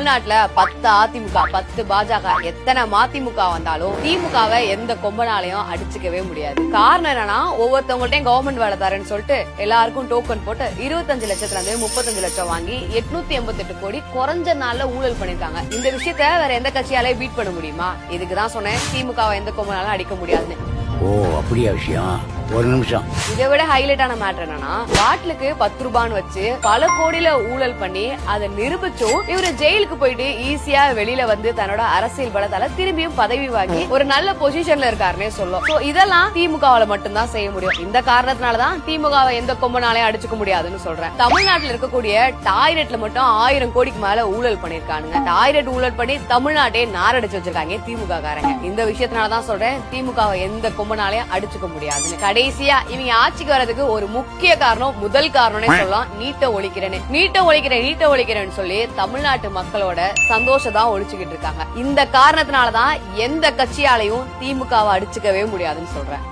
தமிழ்நாட்டுல பத்து அதிமுக பத்து பாஜக எத்தனை மதிமுக வந்தாலும் திமுகவை எந்த கொம்பனாலையும் அடிச்சுக்கவே முடியாது. காரணம் என்னன்னா ஒவ்வொருத்தவங்கள்ட்டையும் கவர்மெண்ட் வேலை தரேன்னு சொல்லிட்டு எல்லாருக்கும் டோக்கன் போட்டு இருபத்தஞ்சு லட்சத்துல இருந்து முப்பத்தஞ்சு லட்சம் வாங்கி எட்நூத்தி எண்பத்தி எட்டு கோடி குறைஞ்ச நாள்ல ஊழல் பண்ணிருக்காங்க. இந்த விஷயத்த வேற எந்த கட்சியாலே பீட் பண்ண முடியுமா? இதுக்குதான் சொன்னேன் திமுகவை எந்த கொம்பனாலும் அடிக்க முடியாதுன்னு. ஓ அப்படியா விஷயம்? ஒரு நிமிஷம். இதை விட ஹைலைட்டான மேட்டர் என்னன்னா பாட்டிலுக்கு பத்து ரூபான்னு வச்சு பல கோடியில ஊழல் பண்ணி அதை நிரூபிச்சும் இவரு ஜெயிலுக்கு போயிட்டு ஈஸியா வெளியில வந்து தன்னோட அரசியல் பலத்தால திரும்பியும் பதவி வாங்கி ஒரு நல்ல பொசிஷன்ல இருக்காருன்னே சொல்லும். சோ இதெல்லாம் திமுகவால மட்டும்தான் செய்ய முடியும். இந்த காரணத்தினாலதான் திமுகவை எந்த கொம்பனாலையும் அடிச்சுக்க முடியாதுன்னு சொல்றேன். தமிழ்நாட்டுல இருக்கக்கூடிய டாய்லெட்ல மட்டும் ஆயிரம் கோடிக்கு மேல ஊழல் பண்ணிருக்கானுங்க டாய்லெட் ஊழல் பண்ணி தமிழ்நாட்டே நாரடிச்சு வச்சிருக்காங்க திமுக காரங்க இந்த விஷயத்தினாலதான் சொல்றேன் திமுகவை எந்த கொம்பனாலையும் அடிச்சுக்க முடியாதுன்னு. கடைசியா இவங்க ஆட்சிக்கு வர்றதுக்கு ஒரு முக்கிய காரணம் முதல் காரணம்னே சொல்லலாம். நீட்ட ஒழிக்கிறேன்னு. நீட்ட ஒழிக்கிறேன் நீட்ட ஒழிக்கிறேன்னு சொல்லி தமிழ்நாட்டு மக்களோட சந்தோஷம் தான் ஒழிச்சுக்கிட்டு இருக்காங்க. இந்த காரணத்தினாலதான் எந்த கட்சியாலையும் திமுகவை அடிச்சுக்கவே முடியாதுன்னு சொல்றேன்.